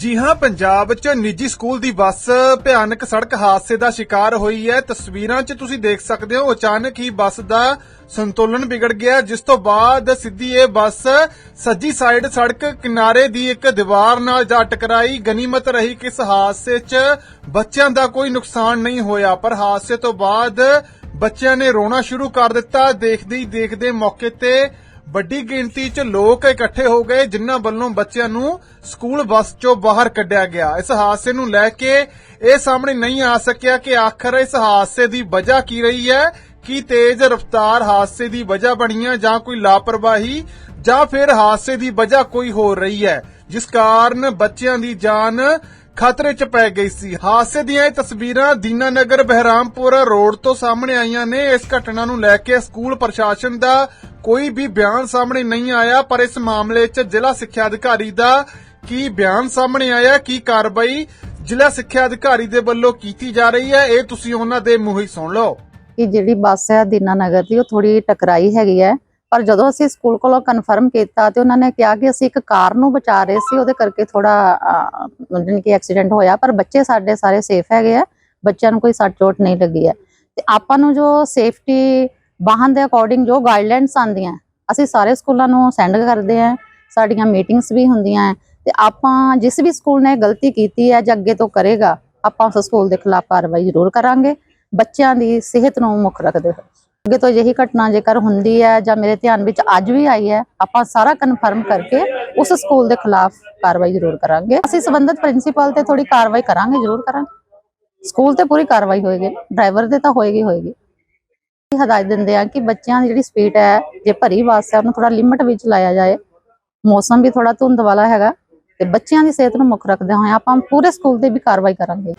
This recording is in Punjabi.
ਜੀ ਹਾਂ, ਪੰਜਾਬ 'ਚ ਨਿੱਜੀ ਸਕੂਲ ਦੀ ਬੱਸ ਭਿਆਨਕ ਸੜਕ ਹਾਦਸੇ ਦਾ ਸ਼ਿਕਾਰ ਹੋਈ ਹੈ। ਤਸਵੀਰਾਂ 'ਚ ਤੁਸੀਂ ਦੇਖ ਸਕਦੇ ਹੋ, ਅਚਾਨਕ ਹੀ ਬੱਸ ਦਾ ਸੰਤੁਲਨ ਵਿਗੜ ਗਿਆ। ਜਿਸ ਤੋਂ ਬਾਅਦ ਸਿੱਧੀ ਇਹ ਬੱਸ ਸੱਜੀ ਸਾਈਡ ਸੜਕ ਕਿਨਾਰੇ ਦੀ ਇੱਕ ਦੀਵਾਰ ਨਾਲ ਜਾ ਟਕਰਾਈ। ਗਨੀਮਤ ਰਹੀ ਕਿ ਇਸ ਹਾਦਸੇ 'ਚ ਬੱਚਿਆਂ ਦਾ ਕੋਈ ਨੁਕਸਾਨ ਨਹੀਂ ਹੋਇਆ, ਪਰ ਹਾਦਸੇ ਤੋਂ ਬਾਅਦ ਬੱਚਿਆਂ ਨੇ ਰੋਣਾ ਸ਼ੁਰੂ ਕਰ ਦਿੱਤਾ। ਦੇਖਦੇ ਹੀ ਦੇਖਦੇ ਮੌਕੇ ਤੇ ਵੱਡੀ ਗਿਣਤੀ 'ਚ ਲੋਕ ਇਕੱਠੇ ਹੋ ਗਏ, ਜਿਨ੍ਹਾਂ ਵੱਲੋਂ ਬੱਚਿਆਂ ਨੂੰ ਸਕੂਲ ਬੱਸ 'ਚੋਂ ਬਾਹਰ ਕੱਢਿਆ ਗਿਆ। ਇਸ ਹਾਦਸੇ ਨੂੰ ਲੈ ਕੇ ਇਹ ਸਾਹਮਣੇ ਨਹੀਂ ਆ ਸਕਿਆ ਕਿ ਆਖਰ ਇਸ ਹਾਦਸੇ ਦੀ ਵਜ੍ਹਾ ਕੀ ਰਹੀ ਹੈ, ਕੀ ਤੇਜ਼ ਰਫ਼ਤਾਰ ਹਾਦਸੇ ਦੀ ਵਜ੍ਹਾ ਬਣੀ ਹੈ ਜਾਂ ਕੋਈ ਲਾਪਰਵਾਹੀ, ਜਾਂ ਫਿਰ ਹਾਦਸੇ ਦੀ ਵਜ੍ਹਾ ਕੋਈ ਹੋਰ ਰਹੀ ਹੈ। ਜਿਸ ਕਾਰਨ ਬੱਚਿਆਂ ਦੀ ਜਾਨ ਖਤਰੇ 'ਚ ਪੈ ਗਈ ਸੀ। ਹਾਦਸੇ ਦੀਆਂ ਇਹ ਤਸਵੀਰਾਂ ਦੀਨਾਨਗਰ ਬਹਿਰਾਮਪੁਰ ਰੋਡ ਤੋਂ ਸਾਹਮਣੇ ਆਈਆਂ ਨੇ। ਇਸ ਘਟਨਾ ਨੂੰ ਲੈ ਕੇ ਸਕੂਲ ਪ੍ਰਸ਼ਾਸਨ ਦਾ ਕੋਈ ਵੀ ਬਿਆਨ ਸਾਹਮਣੇ ਨਹੀਂ ਆਇਆ, ਪਰ ਇਸ ਮਾਮਲੇ 'ਚ ਜ਼ਿਲ੍ਹਾ ਸਿੱਖਿਆ ਅਧਿਕਾਰੀ ਦਾ ਕੀ ਬਿਆਨ ਸਾਹਮਣੇ ਆਇਆ, ਕੀ ਕਾਰਵਾਈ ਜ਼ਿਲ੍ਹਾ ਸਿੱਖਿਆ ਅਧਿਕਾਰੀ ਦੇ ਵੱਲੋਂ ਕੀਤੀ ਜਾ ਰਹੀ ਹੈ, ਇਹ ਤੁਸੀਂ ਉਹਨਾਂ ਦੇ ਮੂੰਹ ਹੀ ਸੁਣ ਲਓ। ਕਿ ਜਿਹੜੀ ਬੱਸ ਹੈ ਦੀਨਾ ਨਗਰ ਦੀ, ਉਹ ਥੋੜੀ ਟਕਰਾਈ ਹੈਗੀ ਹੈ। ਪਰ ਜਦੋਂ ਅਸੀਂ ਸਕੂਲ ਕੋਲੋਂ ਕਨਫਰਮ ਕੀਤਾ ਤੇ ਉਹਨਾਂ ਨੇ ਕਿਹਾ ਕਿ ਅਸੀਂ ਇੱਕ ਕਾਰ ਨੂੰ ਬਚਾ ਰਹੇ ਸੀ, ਉਹਦੇ ਕਰਕੇ ਥੋੜਾ ਜਾਣੀ ਕਿ ਐਕਸੀਡੈਂਟ ਹੋਇਆ, ਪਰ ਬੱਚੇ ਸਾਡੇ ਸਾਰੇ ਸੇਫ ਹੈਗੇ ਆ, ਬੱਚਿਆਂ ਨੂੰ ਕੋਈ ਸੱਟ ਚੋਟ ਨਹੀਂ ਲੱਗੀ ਹੈ। ਤੇ ਆਪਾਂ ਨੂੰ ਜੋ ਸੇਫਟੀ ਵਾਹਨ ਦੇ ਅਕੋਰਡਿੰਗ ਜੋ ਗਾਈਡਲਾਈਨਸ ਆਂਦੀਆਂ ਅਸੀਂ ਸਾਰੇ ਸਕੂਲਾਂ ਨੂੰ ਸੈਂਡ ਕਰਦੇ ਆ ਸਾਡੀਆਂ ਮੀਟਿੰਗਸ ਵੀ ਹੁੰਦੀਆਂ ਹੈ, ਤੇ ਆਪਾਂ ਜਿਸ ਵੀ ਸਕੂਲ ਨੇ ਗਲਤੀ ਕੀਤੀ ਹੈ ਜਾਂ ਅੱਗੇ ਤੋਂ ਕਰੇਗਾ, ਆਪਾਂ ਉਸ ਸਕੂਲ ਦੇ ਖਿਲਾਫ ਕਾਰਵਾਈ ਜ਼ਰੂਰ ਕਰਾਂਗੇ। ਬੱਚਿਆਂ ਦੀ ਸਿਹਤ ਨੂੰ ਮੁੱਖ ਰੱਖਦੇ ਹੋਏ ਅੱਗੇ ਤੋਂ ਅਜਿਹੀ ਘਟਨਾ ਜੇਕਰ ਹੁੰਦੀ ਹੈ ਜਾਂ ਮੇਰੇ ਧਿਆਨ ਵਿੱਚ ਅੱਜ ਵੀ ਆਈ ਹੈ, ਆਪਾਂ ਸਾਰਾ ਕਨਫਰਮ ਕਰਕੇ ਉਸ ਸਕੂਲ ਦੇ ਖਿਲਾਫ ਕਾਰਵਾਈ ਜ਼ਰੂਰ ਕਰਾਂਗੇ। ਅਸੀਂ ਸੰਬੰਧਿਤ ਪ੍ਰਿੰਸੀਪਲ ਤੇ ਥੋੜੀ ਕਾਰਵਾਈ ਕਰਾਂਗੇ, ਜ਼ਰੂਰ ਕਰਾਂਗੇ। ਸਕੂਲ ਤੇ ਪੂਰੀ ਕਾਰਵਾਈ ਹੋਏਗੀ ਡਰਾਈਵਰ ਦੇ ਤਾਂ ਹੋਏਗੀ ਹੋਏਗੀ। ਹਦਾਇਤ ਦਿੰਦੇ ਆ ਕਿ ਬੱਚਿਆਂ ਦੀ ਜਿਹੜੀ ਸਪੀਡ ਹੈ, ਜੇ ਭਰੀ ਬੱਸ ਹੈ, ਉਹਨੂੰ ਥੋੜਾ ਲਿਮਟ ਵਿੱਚ ਲਾਇਆ ਜਾਏ। ਮੌਸਮ ਵੀ ਥੋੜਾ ਧੁੰਦ ਵਾਲਾ ਹੈਗਾ ਤੇ ਬੱਚਿਆਂ ਦੀ ਸਿਹਤ ਨੂੰ ਮੁੱਖ ਰੱਖਦੇ ਹੋਏ ਆਪਾਂ ਪੂਰੇ ਸਕੂਲ ਤੇ ਵੀ ਕਾਰਵਾਈ ਕਰਾਂਗੇ।